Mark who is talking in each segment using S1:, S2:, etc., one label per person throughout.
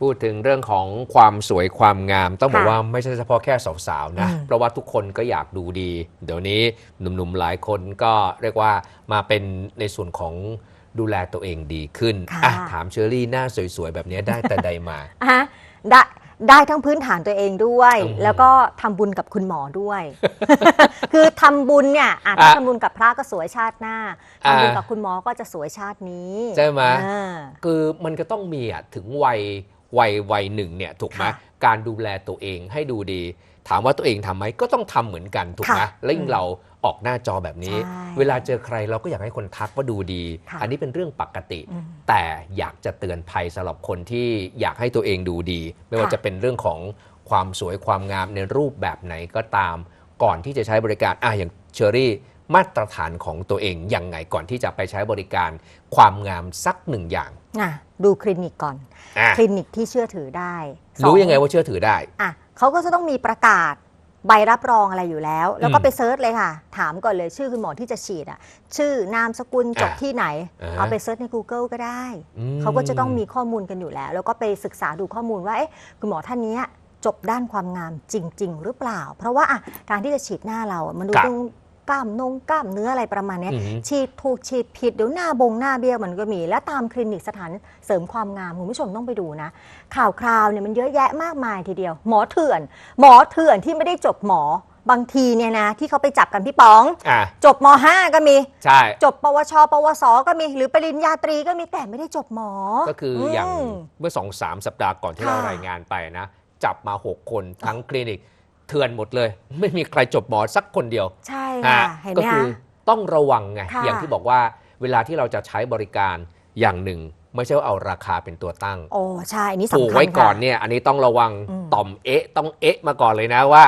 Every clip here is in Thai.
S1: พูดถึงเรื่องของความสวยความงาม ต้องบอก
S2: ค่ะ
S1: ว่าไม่ใช่เฉพาะแค่สาวๆนะ
S2: อืม
S1: เพราะว่าทุกคนก็อยากดูดี เดี๋ยวนี้หนุ่มๆหลายคนก็เรียกว่ามาเป็นในส่วนของดูแลตัวเองดีขึ้น
S2: ค่ะ
S1: อะถามเชอรี่หน้าสวยๆ แบบนี้ได้แต่ใดมา
S2: อะได้ได้ทั้งพื้นฐานตัวเองด้วย
S1: อืม
S2: แล้วก็ทำบุญกับคุณหมอด้วย คือทำบุญเนี่ยอะถ้า
S1: อะ
S2: ทำบุญกับพระก็สวยชาติหน้า
S1: อะ
S2: ทำบุญกับคุณหมอก็จะสวยชาตินี้
S1: ใช่ไหม
S2: อ่า
S1: คือมันก็ต้องมีอะถึงวัย วัยวัยหนึ่งเนี่ยถูกไหม
S2: ค่ะ
S1: การดูแลตัวเองให้ดูดี ถามว่าตัวเองทำไหมก็ต้องทำเหมือนกันถูกไหม
S2: ค่ะ
S1: แล้วยิ่งเราออกหน้าจอแบบนี้
S2: ใช่
S1: เวลาเจอใครเราก็อยากให้คนทักว่าดูดี
S2: ค่ะ
S1: อันนี้เป็นเรื่องปกติ
S2: อืม
S1: แต่อยากจะเตือนภัยสำหรับคนที่อยากให้ตัวเองดูดี ไม่ว่า
S2: ค่ะ
S1: จะเป็นเรื่องของความสวยความงามในรูปแบบไหนก็ตาม ก่อนที่จะใช้บริการอะอย่างเชอรี่มาตรฐานของตัวเองยังไงก่อนที่จะไปใช้บริการความงามสักหนึ่งอย่าง
S2: อะดูคลินิกก่อน
S1: อะ
S2: คลินิกที่เชื่อถือได้สอ
S1: รู้ยังไงว่าเชื่อถือได้
S2: อะเขาก็จะต้องมีประกาศใบรับรองอะไรอยู่แล้ว แล้วก็
S1: อืม
S2: ไปเซิร์ชเลยค่ะ ถามก่อนเลยชื่อคุณหมอที่จะฉีดอะ ชื่อนามสกุลจบ
S1: อะ
S2: ที่ไหน
S1: อ่าฮะ
S2: เอาไปเซิร์ชใน Google ก็ได้
S1: อืม
S2: เขาก็จะต้องมีข้อมูลกันอยู่แล้ว แล้วก็ไปศึกษาดูข้อมูลว่าเอ๊ะคุณหมอท่านเนี้ยจบด้านความงามจริง ๆ หรือเปล่า เพราะว่าอะการที่จะฉีดหน้าเราอะมันดู
S1: ครับ
S2: ตรง กล้ามนงกล้ามเนื้ออะไรประมาณเนี้ย
S1: อือหือ
S2: ฉีดถูกฉีดผิดเดี๋ยวหน้าบงหน้าเบี้ยวมันก็มี และตามคลินิกสถานเสริมความงามคุณผู้ชมต้องไปดูนะ ข่าวคราวเนี่ยมันเยอะแยะมากมายทีเดียว หมอเถื่อน หมอเถื่อนที่ไม่ได้จบหมอบางทีเนี่ยนะที่เขาไปจับกันพี่ป๋อง
S1: อะ
S2: จบม .5 ก็มี
S1: ใช่
S2: จบปวช ปวส ก็มี หรือปริญญาตรีก็มีแต่ไม่ได้จบหมอ
S1: ก็คืออย่าง
S2: ม
S1: เมื่อสองสามสัปดาห์ก่อนที่
S2: ค่ะ
S1: เรารายงานไปนะ จับมา 6 คนทั้งคลินิก เถื่อนหมดเลย ไม่มีใครจบหมอสักคนเดียว
S2: ใช่ค่ะ
S1: ฮะ
S2: เห็น
S1: ก็
S2: ไหม
S1: คื
S2: คะ
S1: อต้องระวังไง
S2: ค่ะ
S1: อย่างที่บอกว่าเวลาที่เราจะใช้บริการอย่างหนึ่งไม่ใช่ว่าเอาราคาเป็นตัวตั้ง
S2: โอ้ใช่อันนี้
S1: ผู
S2: สำ
S1: ก
S2: คัญ
S1: ไว้ก่อน
S2: ค่ะ
S1: เนี่ย อันนี้ต้องระวัง
S2: อืม
S1: ต่อมเอ๊ะ ต้องเอ๊ะมาก่อนเลยนะว่า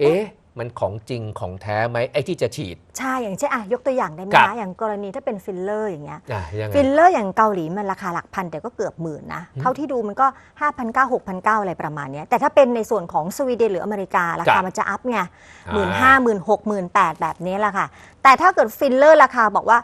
S1: เอ๊ะ มันของจริงของแท้ไหมไอ้ที่จะฉีด
S2: ใช่อย่างเช่นอะยกตัวอย่างได้ไหม
S1: ครับ
S2: คะอย่างกรณีถ้าเป็นฟิลเลอร์อย่างเงี้ย
S1: อะยังไง
S2: ฟิลเลอร์อย่างเกาหลีมันราคาหลักพันแต่ก็เกือบหมื่นนะ
S1: อืม
S2: เท่าที่ดูมันก็ 5 9 0 0 6 9 0 0 อะไรประมาณเนี้ยแต่ถ้าเป็นในส่วนของสวีเดนหรืออเมริการา
S1: ครั
S2: คา
S1: บ
S2: มันจะอัพไง
S1: อ่า
S2: หมื่นห้าหมื่นหกหมื่นแปดแบบนี้แหละค่ะ แต่ถ้าเกิดฟิลเลอร์ราคาบอกว่า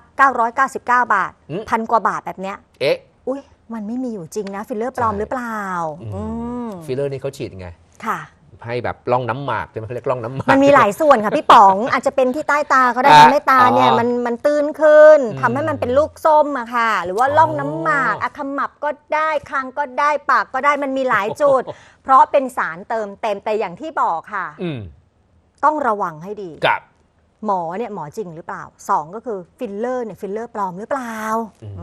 S2: 999 บาท
S1: อืม
S2: พันกว่าบาทแบบเนี้ย
S1: เอ๊ะ
S2: อุ้ยมันไม่มีอยู่จริงนะฟิลเลอร์ปลอม
S1: ใช่
S2: หรือเปล่า
S1: อืม
S2: อืม
S1: ฟิลเลอร์นี่เขาฉีดไง
S2: ค่ะ
S1: ให้แบบล่องน้ำหมากใช่ไหมเขาเรียกล่องน้ำหมาก
S2: มันมีหลายส่วนค่ะพี่ป๋อง อาจจะเป็นที่ใต้ตาเขาได้
S1: อะ
S2: ทำให้ตาเนี่ย
S1: อ๋อ
S2: มันมันตื้นขึ้น
S1: อืม
S2: ทำให้มันเป็นลูกส้มอะค่ะ หรือว่า
S1: อ๋อ
S2: ล่องน้ำหมากอะขมับก็ได้คางก็ได้ปากก็ได้มันมีหลายจุดเพราะเป็นสารเติมเต็มแต่อย่างที่บอกค่ะ
S1: อืม
S2: ต้องระวังให้ดี
S1: กับ
S2: หมอเนี่ยหมอจริงหรือเปล่าสองก็คือฟิลเลอร์เนี่ยฟิลเลอร์ปลอมหรือเปล่า
S1: อืม
S2: เอ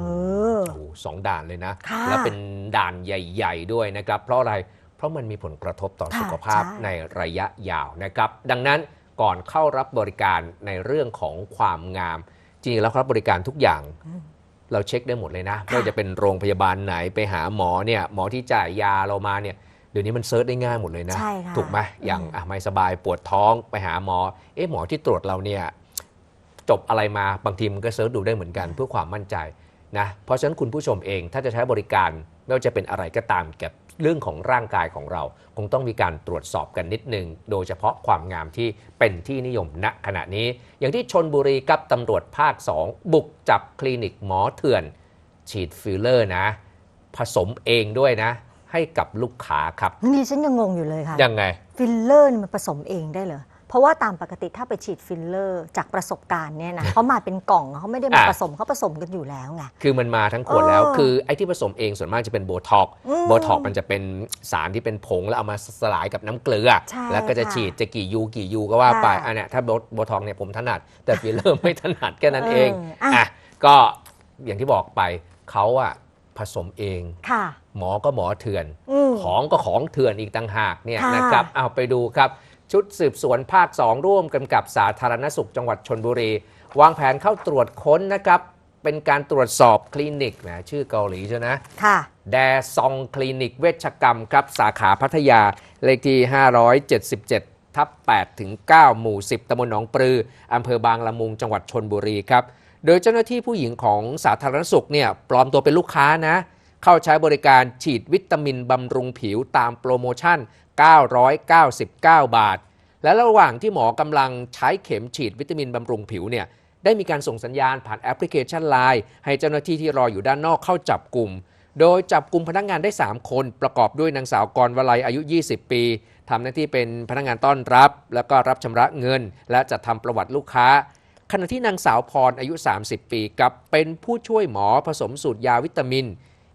S2: อ
S1: โอ้โหสองด่านเลยนะ
S2: ค่ะ
S1: แล้วเป็นด่านใหญ่ ๆ ด้วยนะครับ เพราะอะไร เพราะมันมีผลกระทบต่อ
S2: ค่ะ
S1: สุขภาพ
S2: ใช่
S1: ในระยะยาวนะครับ ดังนั้นก่อนเข้ารับบริการในเรื่องของความงาม จริงๆแล้วรับบริการทุกอย่าง
S2: อืม
S1: เราเช็คได้หมดเลยนะ
S2: ค่ะ
S1: ไม่ว่าจะเป็นโรงพยาบาลไหนไปหาหมอเนี่ยหมอที่จ่ายยาเรามาเนี่ยเดี๋ยวนี้มันเซิร์ชได้ง่ายหมดเลยนะ
S2: ใช่ค่ะ
S1: ถูกไหมอย่าง
S2: อืม
S1: อะไม่สบายปวดท้องไปหาหมอ เอ๊ะหมอที่ตรวจเราเนี่ยจบอะไรมาบางทีมันก็เซิร์ชดูได้เหมือนกันเพื่อความมั่นใจนะเพราะฉะนั้นคุณผู้ชมเองถ้าจะใช้บริการไม่ว่าจะเป็นอะไรก็ตามเกี่ยวกับ เรื่องของร่างกายของเรา คงต้องมีการตรวจสอบกันนิดนึง โดยเฉพาะความงามที่เป็นที่นิยมณขณะนี้ อย่างที่ชนบุรีกับตำรวจภาค 2 บุกจับคลินิกหมอเถื่อน ฉีดฟิลเลอร์นะ ผสมเองด้วยนะ ให้กับลูกค้าครับ
S2: นี่ฉันยังงงอยู่เลยค่ะ
S1: ยังไง
S2: ฟิลเลอร์นี่มันผสมเองได้เหรอ เพราะว่าตามปกติถ้าไปฉีดฟิลเลอร์จากประสบการณ์เนี่ยนะเขามาเป็นกล่องเขาไม่ได้มา
S1: อะ
S2: ผสมเขาผสมกันอยู่แล้วไง
S1: คือมันมาทั้งขวดแล้ว
S2: เออ
S1: คือไอ้ที่ผสมเองส่วนมากจะเป็นโบท็อก
S2: อืม
S1: โบท็อกมันจะเป็นสารที่เป็นผงแล้วเอามาสลายกับน้ำเกลือ
S2: ใช่
S1: แล้วก็จะ
S2: ค่ะ
S1: ฉีดจะกี่ยูกี่ยูก็ว่าไป
S2: ค่ะ
S1: อันเนี้ยถ้าโบโบท็อกเนี่ยผมถนัด แต่ฟิลเลอร์ ไม่ถนัดแค่นั้นเอง
S2: เอออะ
S1: อะก็อย่างที่บอกไปเขาอะผสมเอง
S2: ค่ะ
S1: หมอก็หมอเถื่อน
S2: อืม
S1: ของก็ของเถื่อนอีกต่างหากเนี่ย
S2: ค่ะ
S1: นะครับเอาไปดูครับ ชุดสืบสวนภาค 2 ร่วมกันกับสาธารณสุขจังหวัดชนบุรี วางแผนเข้าตรวจค้นนะครับ เป็นการตรวจสอบคลินิกนะชื่อเกาหลีใช่ไหม
S2: ค่ะ
S1: แดซองคลินิกเวชกรรมครับ สาขาพัทยาเลขที่ 577 ทับ8ถึง9หมู่ 10ตำบลหนองปลืออำเภอบางละมุงจังหวัดชนบุรีครับ โดยเจ้าหน้าที่ผู้หญิงของสาธารณสุขเนี่ยปลอมตัวเป็นลูกค้านะ เข้าใช้บริการฉีดวิตามินบำรุงผิวตามโปรโมชั่น 999 บาท และระหว่างที่หมอกำลังใช้เข็มฉีดวิตามินบำรุงผิวเนี่ยได้มีการส่งสัญญาณผ่านแอปพลิเคชัน Line ให้เจ้าหน้าที่ที่รออยู่ด้านนอกเข้าจับกลุ่ม โดยจับกลุ่มพนักงานได้ 3 คนประกอบด้วยนางสาวกรวลัยอายุ 20 ปีทำหน้าที่เป็นพนักงานต้อนรับ แล้วก็รับชำระเงิน และจัดทำประวัติลูกค้า ขณะที่นางสาวพรอายุ 30 ปีกับเป็นผู้ช่วยหมอผสมสูตรยาวิตามิน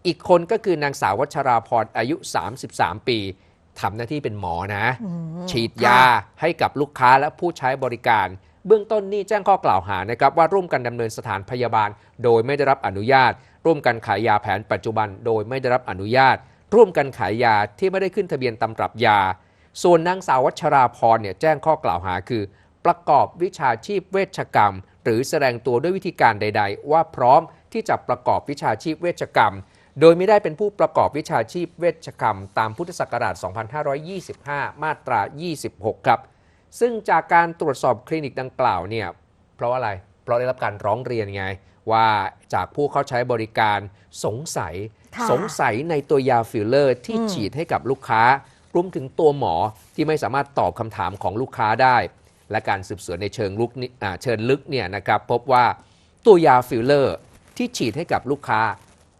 S1: อีกคนก็คือนางสาววัชราพรอายุ 33 ปีทำหน้าที่เป็นหมอนะ
S2: อืม
S1: ฉีดยาให้กับลูกค้าและผู้ใช้บริการ เบื้องต้นนี่แจ้งข้อกล่าวหานะครับว่าร่วมกันดำเนินสถานพยาบาล โดยไม่ได้รับอนุญาต ร่วมกันขายยาแผนปัจจุบัน โดยไม่ได้รับอนุญาต ร่วมกันขายยาที่ไม่ได้ขึ้นทะเบียนตำรับยา ส่วนนางสาววัชราพรเนี่ยแจ้งข้อกล่าวหาคือ ประกอบวิชาชีพเวชกรรม หรือแสดงตัวด้วยวิธีการใด ๆ ว่าพร้อมที่จะประกอบวิชาชีพเวชกรรม โดยไม่ได้เป็นผู้ประกอบวิชาชีพเวชกรรม ตามพุทธศักราช 2525 มาตรา 26 ครับ ซึ่งจากการตรวจสอบคลินิกดังกล่าวเนี่ย เพราะอะไร เพราะได้รับการร้องเรียนไง ว่าจากผู้เข้าใช้บริการสงสัย
S2: ค่ะ
S1: สงสัยในตัวยาฟิลเลอร์ที่
S2: อืม
S1: ฉีดให้กับลูกค้ารวมถึงตัวหมอที่ไม่สามารถตอบคำถามของลูกค้าได้ และการสืบสวนในเชิงลุกนี่อ่าเชิญลึกเนี่ยนะครับพบว่าตัวยาฟิลเลอร์ที่ฉีดให้กับลูกค้า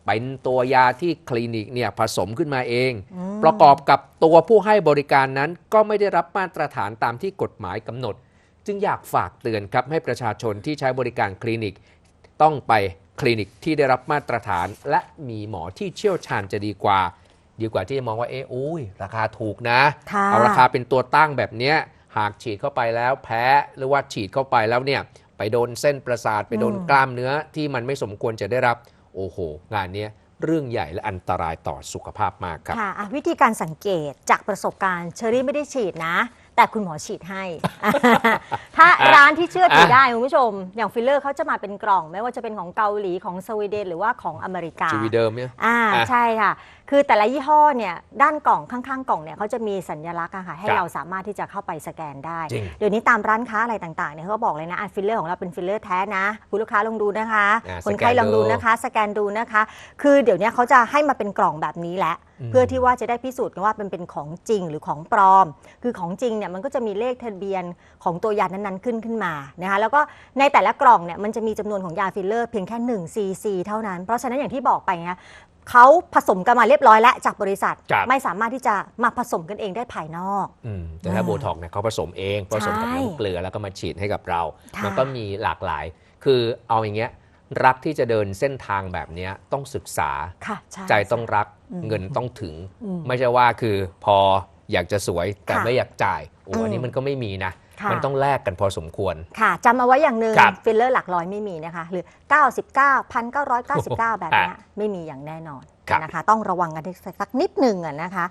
S1: เป็นตัวยาที่คลินิกเนี่ยผสมขึ้นมาเอง
S2: อืม
S1: ประกอบกับตัวผู้ให้บริการนั้นก็ไม่ได้รับมาตรฐานตามที่กฎหมายกำหนด จึงอยากฝากเตือนครับให้ประชาชนที่ใช้บริการคลินิก ต้องไปคลินิกที่ได้รับมาตรฐาน และมีหมอที่เชี่ยวชาญจะดีกว่า ดีกว่าที่จะมองว่าเอ๊ะอุ้ยราคาถูกนะ
S2: ค่ะ
S1: เอาราคาเป็นตัวตั้งแบบเนี้ยหากฉีดเข้าไปแล้วแพ้หรือว่าฉีดเข้าไปแล้วเนี่ยไปโดนเส้นประสาทไปโดน
S2: อืม
S1: กล้ามเนื้อที่มันไม่สมควรจะได้รับ โอ้โห งานเนี้ยเรื่องใหญ่และอันตรายต่อสุขภาพมากครับ
S2: ค่ะอะวิธีการสังเกตจากประสบการณ์เชอรี่ไม่ได้ฉีดนะ แต่คุณหมอฉีดให้ ถ้าร้านที่เชื่อถือได้คุณผู้ชม อย่างฟิลเลอร์เขาจะมาเป็นกล่อง ไม่ว่าจะเป็นของเกาหลีของสวีเดนหรือว่าของอเมริกา
S1: ชีวิตเดิมเนี่ย
S2: อ่า
S1: อะ
S2: ใช่ค่ะคือแต่ละยี่ห้อเนี่ยด้านกล่องข้างๆ กล่องเนี่ยเขาจะมีสัญลักษณ์อะค่ะให้
S1: ครับ
S2: เราสามารถที่จะเข้าไปสแกนได้
S1: จริง
S2: เดี๋ยวนี้ตามร้านค้าอะไรต่างๆเนี่ยเขาก็บอกเลยนะอันฟิลเลอร์ของเราเป็นฟิลเลอร์แท้นะคุณลูกค้าลองดูนะคะ
S1: อ่า
S2: คนไข้
S1: สแกน
S2: ลองดู
S1: ดู
S2: นะคะ สแกนดูนะคะ คือเดี๋ยวนี้เขาจะให้มาเป็นกล่องแบบนี้แหละ
S1: อืม
S2: เพื่อที่ว่าจะได้พิสูจน์กันว่าเป็นเป็นของจริงหรือของปลอม คือของจริงเนี่ยมันก็จะมีเลขทะเบียนของตัวยานั้นๆขึ้นขึ้นมานะคะแล้วก็ในแต่ละกล่องเนี่ยมันจะมีจำนวนของยาฟิลเลอร์เพียงแค่1 cc เท่านั้น เพราะฉะนั้นอย่างที่บอกไปนะ เขาผสมกันมาเรียบร้อยแล้วจากบริษัท
S1: ครับ
S2: ไม่สามารถที่จะมาผสมกันเองได้ภายนอก
S1: อืมแต่ถ้า
S2: อ่า
S1: โบท็อกเนี่ยเขาผสมเองผสมกับ
S2: ใช่
S1: น้ำเกลือแล้วก็มาฉีดให้กับเรา
S2: ค่ะ
S1: มันก็มีหลากหลาย คือเอาอย่างเงี้ยรักที่จะเดินเส้นทางแบบเนี้ยต้องศึกษา
S2: ค่ะใช่
S1: ใจต้องรัก
S2: อืม
S1: เงินต้องถึง
S2: อืม
S1: ไม่ใช่ว่าคือพออยากจะสวยแต่
S2: ค่ะ
S1: ไม่อยากจ่ายโอ้
S2: อืม
S1: อันนี้มันก็ไม่มีนะ
S2: ค่ะ
S1: มันต้องแลกกันพอสมควร
S2: ค่ะจำเอาไว้อย่างหนึ่ง
S1: ครับ
S2: ฟิลเลอร์หลักร้อยไม่มีนะคะ หรือ 99 1,999 แบบเนี้ยไม่มีอย่างแน่นอน
S1: ครับ
S2: นะคะ ต้องระวังกันสักนิดหนึ่งอะนะคะ